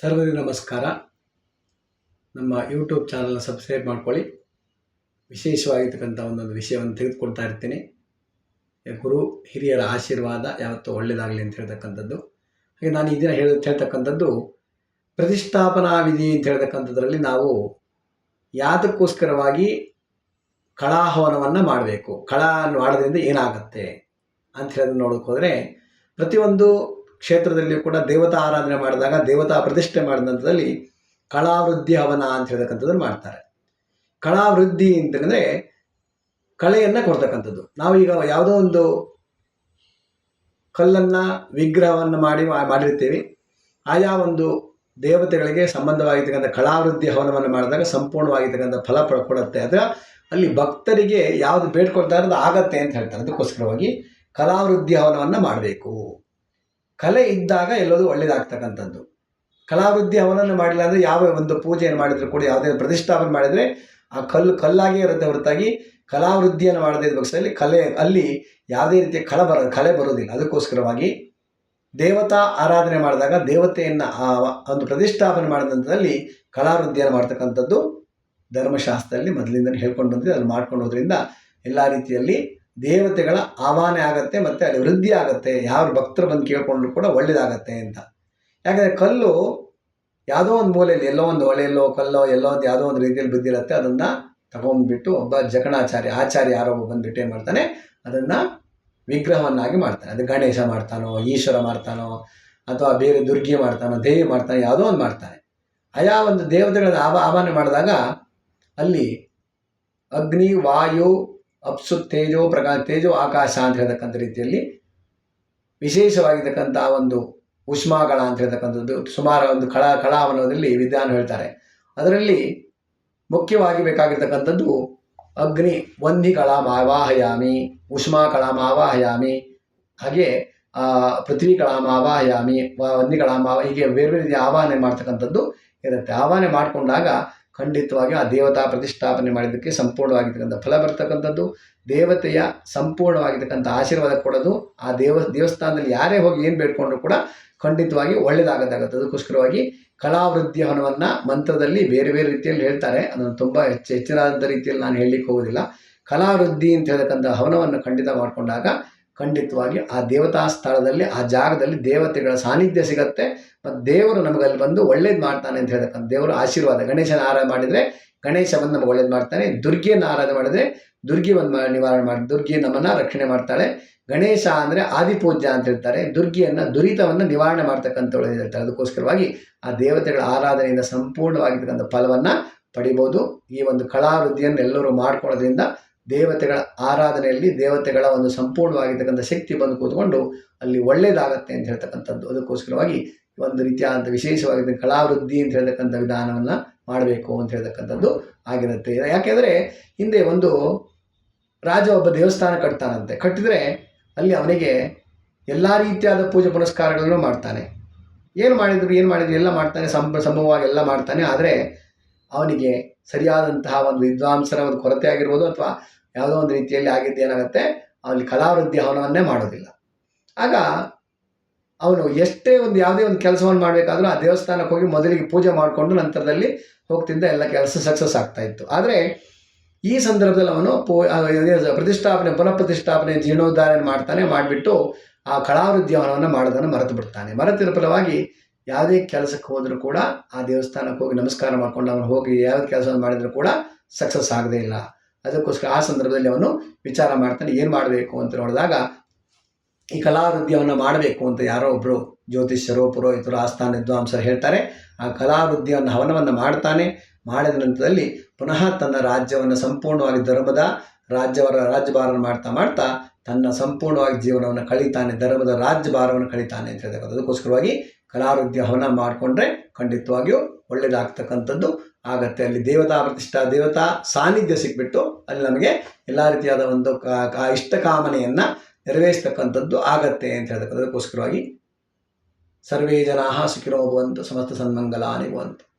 ಸರ್ವರಿಗೂ ನಮಸ್ಕಾರ. ನಮ್ಮ ಯೂಟ್ಯೂಬ್ ಚಾನಲ್ನ ಸಬ್ಸ್ಕ್ರೈಬ್ ಮಾಡ್ಕೊಳ್ಳಿ. ವಿಶೇಷವಾಗಿರ್ತಕ್ಕಂಥ ಒಂದೊಂದು ವಿಷಯವನ್ನು ತೆಗೆದುಕೊಳ್ತಾ ಇರ್ತೀನಿ. ಗುರು, ಹಿರಿಯರ ಆಶೀರ್ವಾದ ಯಾವತ್ತೂ ಒಳ್ಳೆಯದಾಗಲಿ ಅಂತ ಹೇಳ್ತಕ್ಕಂಥದ್ದು. ಹಾಗೆ ನಾನು ಈ ದಿನ ಹೇಳ, ಹೇಳ್ತಕ್ಕಂಥದ್ದು ಪ್ರತಿಷ್ಠಾಪನಾ ವಿಧಿ ಅಂತ ಹೇಳ್ತಕ್ಕಂಥದ್ರಲ್ಲಿ ನಾವು ಯಾತಕ್ಕೋಸ್ಕರವಾಗಿ ಕಳಾಹವನವನ್ನು ಮಾಡಬೇಕು. ಕಳಾ ಮಾಡೋದ್ರಿಂದ ಏನಾಗುತ್ತೆ ಅಂತ ಹೇಳಿದ್ರೆ ನೋಡೋಕೆ ಹೋದರೆ ಪ್ರತಿಯೊಂದು ಕ್ಷೇತ್ರದಲ್ಲಿಯೂ ಕೂಡ ದೇವತಾ ಆರಾಧನೆ ಮಾಡಿದಾಗ, ದೇವತಾ ಪ್ರತಿಷ್ಠೆ ಮಾಡಿದಂಥದ್ದಲ್ಲಿ ಕಳಾವೃದ್ಧಿ ಹವನ ಅಂತ ಹೇಳ್ತಕ್ಕಂಥದ್ದನ್ನು ಮಾಡ್ತಾರೆ. ಕಳಾವೃದ್ಧಿ ಅಂತಂದರೆ ಕಳೆಯನ್ನು ಕೊಡ್ತಕ್ಕಂಥದ್ದು. ನಾವೀಗ ಯಾವುದೋ ಒಂದು ಕಲ್ಲನ್ನು, ವಿಗ್ರಹವನ್ನು ಮಾಡಿ ಮಾಡಿರ್ತೀವಿ ಆಯಾ ಒಂದು ದೇವತೆಗಳಿಗೆ ಸಂಬಂಧವಾಗಿರ್ತಕ್ಕಂಥ ಕಳಾವೃದ್ಧಿ ಹವನವನ್ನು ಮಾಡಿದಾಗ ಸಂಪೂರ್ಣವಾಗಿರ್ತಕ್ಕಂಥ ಫಲ ಕೊಡುತ್ತೆ. ಅಥವಾ ಅಲ್ಲಿ ಭಕ್ತರಿಗೆ ಯಾವುದು ಬೇಡ್ಕೊಳ್ತಾ ಅದು ಆಗತ್ತೆ ಅಂತ ಹೇಳ್ತಾರೆ. ಅದಕ್ಕೋಸ್ಕರವಾಗಿ ಕಲಾವೃದ್ಧಿ ಹವನವನ್ನು ಮಾಡಬೇಕು. ಕಲೆ ಇದ್ದಾಗ ಎಲ್ಲದೂ ಒಳ್ಳೇದಾಗ್ತಕ್ಕಂಥದ್ದು. ಕಲಾವೃದ್ಧಿ ಅವನನ್ನು ಮಾಡಿಲ್ಲ ಅಂದರೆ ಯಾವ ಒಂದು ಪೂಜೆಯನ್ನು ಮಾಡಿದರೂ ಕೂಡ ಯಾವುದೇ ಪ್ರತಿಷ್ಠಾಪನೆ ಮಾಡಿದರೆ ಆ ಕಲ್ಲು ಕಲ್ಲಾಗಿಯೇ ಇರುತ್ತೆ ಹೊರತಾಗಿ ಕಲಾವೃದ್ಧಿಯನ್ನು ಮಾಡದೇ ಇದ್ದ ಪಕ್ಷದಲ್ಲಿ ಕಲೆ ಅಲ್ಲಿ ಯಾವುದೇ ರೀತಿಯ ಕಳ ಬರ ಕಲೆ ಬರೋದಿಲ್ಲ ಅದಕ್ಕೋಸ್ಕರವಾಗಿ ದೇವತಾ ಆರಾಧನೆ ಮಾಡಿದಾಗ ದೇವತೆಯನ್ನು ಆ ಒಂದು ಪ್ರತಿಷ್ಠಾಪನೆ ಮಾಡಿದಂಥದ್ದಲ್ಲಿ ಕಲಾವೃದ್ಧಿಯನ್ನು ಮಾಡ್ತಕ್ಕಂಥದ್ದು ಧರ್ಮಶಾಸ್ತ್ರದಲ್ಲಿ ಮೊದಲಿಂದಲೇ ಹೇಳ್ಕೊಂಡು ಬಂದಿದೆ. ಅದನ್ನು ಮಾಡ್ಕೊಂಡು ಎಲ್ಲ ರೀತಿಯಲ್ಲಿ ದೇವತೆಗಳ ಆವಾನೆ ಆಗುತ್ತೆ ಮತ್ತು ಅಲ್ಲಿ ವೃದ್ಧಿ ಆಗುತ್ತೆ. ಯಾರು ಭಕ್ತರು ಬಂದು ಕೇಳಿಕೊಂಡ್ರು ಕೂಡ ಒಳ್ಳೇದಾಗತ್ತೆ ಅಂತ. ಯಾಕಂದರೆ ಕಲ್ಲು ಯಾವುದೋ ಒಂದು ಮೂಲೆಯಲ್ಲಿ ಎಲ್ಲೋ ಒಂದು ಹೊಳೆಯಲ್ಲೋ ಕಲ್ಲೋ ಎಲ್ಲೋ ಒಂದು ಯಾವುದೋ ಒಂದು ರೀತಿಯಲ್ಲಿ ಬಿದ್ದಿರುತ್ತೆ, ಅದನ್ನು ತಗೊಂಡ್ಬಿಟ್ಟು ಒಬ್ಬ ಜಕಣಾಚಾರ್ಯ, ಆಚಾರ್ಯ ಯಾರೋ ಒಬ್ಬ ಬಂದುಬಿಟ್ಟು ಏನು ಮಾಡ್ತಾನೆ, ಅದನ್ನು ವಿಗ್ರಹವನ್ನಾಗಿ ಮಾಡ್ತಾನೆ. ಅದು ಗಣೇಶ ಮಾಡ್ತಾನೋ, ಈಶ್ವರ ಮಾಡ್ತಾನೋ, ಅಥವಾ ಬೇರೆ ದುರ್ಗಿ ಮಾಡ್ತಾನೋ, ದೇವಿ ಮಾಡ್ತಾನೆ, ಯಾವುದೋ ಒಂದು ಮಾಡ್ತಾನೆ. ಆಯಾ ಒಂದು ದೇವತೆಗಳನ್ನ ಆವ ಆಹ್ವಾನ ಮಾಡಿದಾಗ ಅಲ್ಲಿ ಅಗ್ನಿ, ವಾಯು ಅಪ್ಸು ತೇಜೋ ಪ್ರಕಾಶ, ತೇಜೋ ಆಕಾಶ ಅಂತ ಹೇಳ್ತಕ್ಕಂಥ ರೀತಿಯಲ್ಲಿ ವಿಶೇಷವಾಗಿರ್ತಕ್ಕಂಥ ಒಂದು ಉಷ್ಮಾಗಳ ಅಂತ ಹೇಳ್ತಕ್ಕಂಥದ್ದು, ಸುಮಾರು ಒಂದು ಕಳ ಕಳಾವನದಲ್ಲಿ ವಿಧಾನ ಹೇಳ್ತಾರೆ. ಅದರಲ್ಲಿ ಮುಖ್ಯವಾಗಿ ಬೇಕಾಗಿರ್ತಕ್ಕಂಥದ್ದು ಅಗ್ನಿ ವಂದಿ ಮಾವಾಹಯಾಮಿ ಆವಾಹಯಾಮಿ ಉಷ್ಮಾ ಕಳಾಂ ಆವಾಹಯಾಮಿ ಹಾಗೆ ಪೃಥ್ವಿ ಕಳಾಂ ಆವಾಹಯಾಮಿ ವ- ವಂದಿ ಕಳಾಂ ಆವ ಹೀಗೆ ಬೇರೆ ಬೇರೆ ರೀತಿಯ ಆವಾಹನೆ ಮಾಡ್ತಕ್ಕಂಥದ್ದು ಇರುತ್ತೆ. ಆವಾಹನೆ ಮಾಡಿಕೊಂಡಾಗ ಖಂಡಿತವಾಗಿ ಆ ದೇವತಾ ಪ್ರತಿಷ್ಠಾಪನೆ ಮಾಡಿದ್ದಕ್ಕೆ ಸಂಪೂರ್ಣವಾಗಿರ್ತಕ್ಕಂಥ ಫಲ ಬರ್ತಕ್ಕಂಥದ್ದು, ದೇವತೆಯ ಸಂಪೂರ್ಣವಾಗಿರ್ತಕ್ಕಂಥ ಆಶೀರ್ವಾದ ಕೊಡೋದು, ಆ ದೇವ, ದೇವಸ್ಥಾನದಲ್ಲಿ ಯಾರೇ ಹೋಗಿ ಏನು ಬೇಡ್ಕೊಂಡ್ರು ಕೂಡ ಖಂಡಿತವಾಗಿ ಒಳ್ಳೆಯದಾಗದಾಗುತ್ತೆ ಅದಕ್ಕೋಸ್ಕರವಾಗಿ ಕಲಾವೃದ್ಧಿ ಹವನವನ್ನು ಮಂತ್ರದಲ್ಲಿ ಬೇರೆ ಬೇರೆ ರೀತಿಯಲ್ಲಿ ಹೇಳ್ತಾರೆ. ಅದನ್ನು ತುಂಬ ಹೆಚ್ಚು ಹೆಚ್ಚಿನಾದಂಥ ರೀತಿಯಲ್ಲಿ ನಾನು ಹೇಳಲಿಕ್ಕೆ ಹೋಗೋದಿಲ್ಲ ಕಲಾವೃದ್ಧಿ ಅಂತ ಹೇಳ್ತಕ್ಕಂಥ ಹವನವನ್ನು ಖಂಡಿತ ಮಾಡಿಕೊಂಡಾಗ ಖಂಡಿತವಾಗಿ ಆ ದೇವತಾ ಸ್ಥಳದಲ್ಲಿ, ಆ ಜಾಗದಲ್ಲಿ ದೇವತೆಗಳ ಸಾನ್ನಿಧ್ಯ ಸಿಗತ್ತೆ. ಮತ್ತು ದೇವರು ನಮಗಲ್ಲಿ ಬಂದು ಒಳ್ಳೇದು ಮಾಡ್ತಾನೆ ಅಂತ ಹೇಳ್ತಕ್ಕಂಥ ದೇವರು ಆಶೀರ್ವಾದ, ಗಣೇಶನ ಆರಾಧನೆ ಮಾಡಿದರೆ ಗಣೇಶ ಬಂದು ನಮಗೆ ಒಳ್ಳೇದು ಮಾಡ್ತಾನೆ. ದುರ್ಗಿಯನ್ನು ಆರಾಧನೆ ಮಾಡಿದರೆ ದುರ್ಗಿ ಮಾ- ನಿವಾರಣೆ ಮಾಡಿ, ದುರ್ಗಿ ನಮ್ಮನ್ನು ರಕ್ಷಣೆ ಮಾಡ್ತಾಳೆ. ಗಣೇಶ ಅಂದರೆ ಆದಿಪೂಜ್ಯ ಅಂತ ಹೇಳ್ತಾರೆ. ದುರ್ಗಿಯನ್ನು, ದುರಿತವನ್ನು ನಿವಾರಣೆ ಮಾಡ್ತಕ್ಕಂಥವಳು ಹೇಳ್ತಾರೆ. ಅದಕ್ಕೋಸ್ಕರವಾಗಿ ಆ ದೇವತೆಗಳ ಆರಾಧನೆಯಿಂದ ಸಂಪೂರ್ಣವಾಗಿರ್ತಕ್ಕಂಥ ಫಲವನ್ನು ಪಡಿಬೋದು. ಈ ಒಂದು ಕಲಾವೃದ್ಧಿಯನ್ನು ಎಲ್ಲರೂ ಮಾಡ್ಕೊಳ್ಳೋದ್ರಿಂದ ದೇವತೆಗಳ ಆರಾಧನೆಯಲ್ಲಿ ದೇವತೆಗಳ ಒಂದು ಸಂಪೂರ್ಣವಾಗಿರ್ತಕ್ಕಂಥ ಶಕ್ತಿ ಬಂದು ಕೂತ್ಕೊಂಡು ಅಲ್ಲಿ ಒಳ್ಳೇದಾಗತ್ತೆ ಅಂತ ಹೇಳ್ತಕ್ಕಂಥದ್ದು. ಅದಕ್ಕೋಸ್ಕರವಾಗಿ ಒಂದು ರೀತಿಯಾದಂಥ ವಿಶೇಷವಾಗಿ ಕಲಾವೃದ್ಧಿ ಅಂತ ಹೇಳ್ತಕ್ಕಂಥ ವಿಧಾನವನ್ನು ಮಾಡಬೇಕು ಅಂತ ಹೇಳ್ತಕ್ಕಂಥದ್ದು ಆಗಿರುತ್ತೆ. ಯಾಕೆಂದರೆ ಹಿಂದೆ ಒಂದು ರಾಜ ಒಬ್ಬ ದೇವಸ್ಥಾನ ಕಟ್ತಾನಂತೆ. ಕಟ್ಟಿದರೆ ಅಲ್ಲಿ ಅವನಿಗೆ ಎಲ್ಲ ರೀತಿಯಾದ ಪೂಜೆ ಪುನಸ್ಕಾರಗಳನ್ನು ಮಾಡ್ತಾನೆ. ಏನು ಮಾಡಿದ್ರು ಏನು ಮಾಡಿದ್ರು, ಎಲ್ಲ ಮಾಡ್ತಾನೆ. ಸಂಭ ಸಮವಾಗಿ ಎಲ್ಲ ಮಾಡ್ತಾನೆ. ಆದರೆ ಅವನಿಗೆ ಸರಿಯಾದಂತಹ ಒಂದು ವಿದ್ವಾಂಸರ ಒಂದು ಕೊರತೆ ಆಗಿರ್ಬೋದು ಅಥವಾ ಯಾವುದೋ ಒಂದು ರೀತಿಯಲ್ಲಿ ಆಗಿದ್ದು ಏನಾಗುತ್ತೆ, ಅಲ್ಲಿ ಕಲಾವೃದ್ಧಿ ಹವನವನ್ನೇ ಮಾಡೋದಿಲ್ಲ. ಆಗ ಅವನು ಎಷ್ಟೇ ಒಂದು ಯಾವುದೇ ಒಂದು ಕೆಲಸವನ್ನು ಮಾಡಬೇಕಾದ್ರೂ ಆ ದೇವಸ್ಥಾನಕ್ಕೆ ಹೋಗಿ ಮೊದಲಿಗೆ ಪೂಜೆ ಮಾಡಿಕೊಂಡು ನಂತರದಲ್ಲಿ ಹೋಗ್ತಿದ್ದ ಎಲ್ಲ ಕೆಲಸ ಸಕ್ಸಸ್ ಆಗ್ತಾ ಇತ್ತು. ಆದರೆ ಈ ಸಂದರ್ಭದಲ್ಲಿ ಅವನು ಪೂ ಪ್ರತಿಷ್ಠಾಪನೆ ಪುನಃ ಪ್ರತಿಷ್ಠಾಪನೆ ಜೀರ್ಣೋದ್ಧಾರಣೆ ಮಾಡ್ತಾನೆ, ಮಾಡಿಬಿಟ್ಟು ಆ ಕಲಾವೃದ್ಧಿ ಅವನವನ್ನು ಮಾಡೋದನ್ನು ಮರೆತು ಬಿಡ್ತಾನೆ. ಮರೆತಿನ ಫಲವಾಗಿ ಯಾವುದೇ ಕೆಲಸಕ್ಕೆ ಹೋದರೂ ಕೂಡ ಆ ದೇವಸ್ಥಾನಕ್ಕೆ ಹೋಗಿ ನಮಸ್ಕಾರ ಮಾಡ್ಕೊಂಡು ಅವನು ಹೋಗಿ ಯಾವ ಕೆಲಸ ಮಾಡಿದರೂ ಕೂಡ ಸಕ್ಸಸ್ ಆಗದೇ ಇಲ್ಲ. ಅದಕ್ಕೋಸ್ಕರ ಆ ಸಂದರ್ಭದಲ್ಲಿ ಅವನು ವಿಚಾರ ಮಾಡ್ತಾನೆ, ಏನು ಮಾಡಬೇಕು ಅಂತ ನೋಡಿದಾಗ ಈ ಕಲಾವೃದ್ಧಿಯನ್ನು ಮಾಡಬೇಕು ಅಂತ ಯಾರೋ ಒಬ್ಬರು ಜ್ಯೋತಿಷ್ಯರು, ಪುರೋಹಿತರು, ಆಸ್ಥಾನ ವಿದ್ವಾಂಸರು ಹೇಳ್ತಾರೆ. ಆ ಕಲಾವೃದ್ಧಿಯನ್ನು ಹವನವನ್ನು ಮಾಡ್ತಾನೆ. ಮಾಡಿದ ನಂತರದಲ್ಲಿ ಪುನಃ ತನ್ನ ರಾಜ್ಯವನ್ನು ಸಂಪೂರ್ಣವಾಗಿ ಧರ್ಮದ ರಾಜ್ಯವರ ರಾಜ್ಯಭಾರವನ್ನು ಮಾಡ್ತಾ ಮಾಡ್ತಾ ತನ್ನ ಸಂಪೂರ್ಣವಾಗಿ ಜೀವನವನ್ನು ಕಳೀತಾನೆ, ಧರ್ಮದ ರಾಜ್ಯಭಾರವನ್ನು ಕಳೀತಾನೆ ಅಂತ ಹೇಳ್ತಕ್ಕಂಥದ್ದು ಅದಕ್ಕೋಸ್ಕರವಾಗಿ ಕಲಾವೃದ್ಧಿ ಹವನ ಮಾಡಿಕೊಂಡ್ರೆ ಖಂಡಿತವಾಗಿಯೂ ಒಳ್ಳೆಯದಾಗ್ತಕ್ಕಂಥದ್ದು ಆಗತ್ತೆ. ಅಲ್ಲಿ ದೇವತಾ ಪ್ರತಿಷ್ಠಾ, ದೇವತಾ ಸಾನ್ನಿಧ್ಯ ಸಿಕ್ಬಿಟ್ಟು ಅಲ್ಲಿ ನಮಗೆ ಎಲ್ಲ ರೀತಿಯಾದ ಒಂದು ಕಾ- ಕಾ, ಇಷ್ಟ ಕಾಮನೆಯನ್ನು ನೆರವೇರಿಸ್ತಕ್ಕಂಥದ್ದು ಆಗತ್ತೆ ಅಂತ ಹೇಳ್ತಕ್ಕಂಥದಕ್ಕೋಸ್ಕರವಾಗಿ ಸರ್ವೇ ಜನಾ ಸುಖಿನೋ ಭವಂತು ಸಮಸ್ತ ಸನ್ಮಂಗಲಾನಿ ಭವಂತು.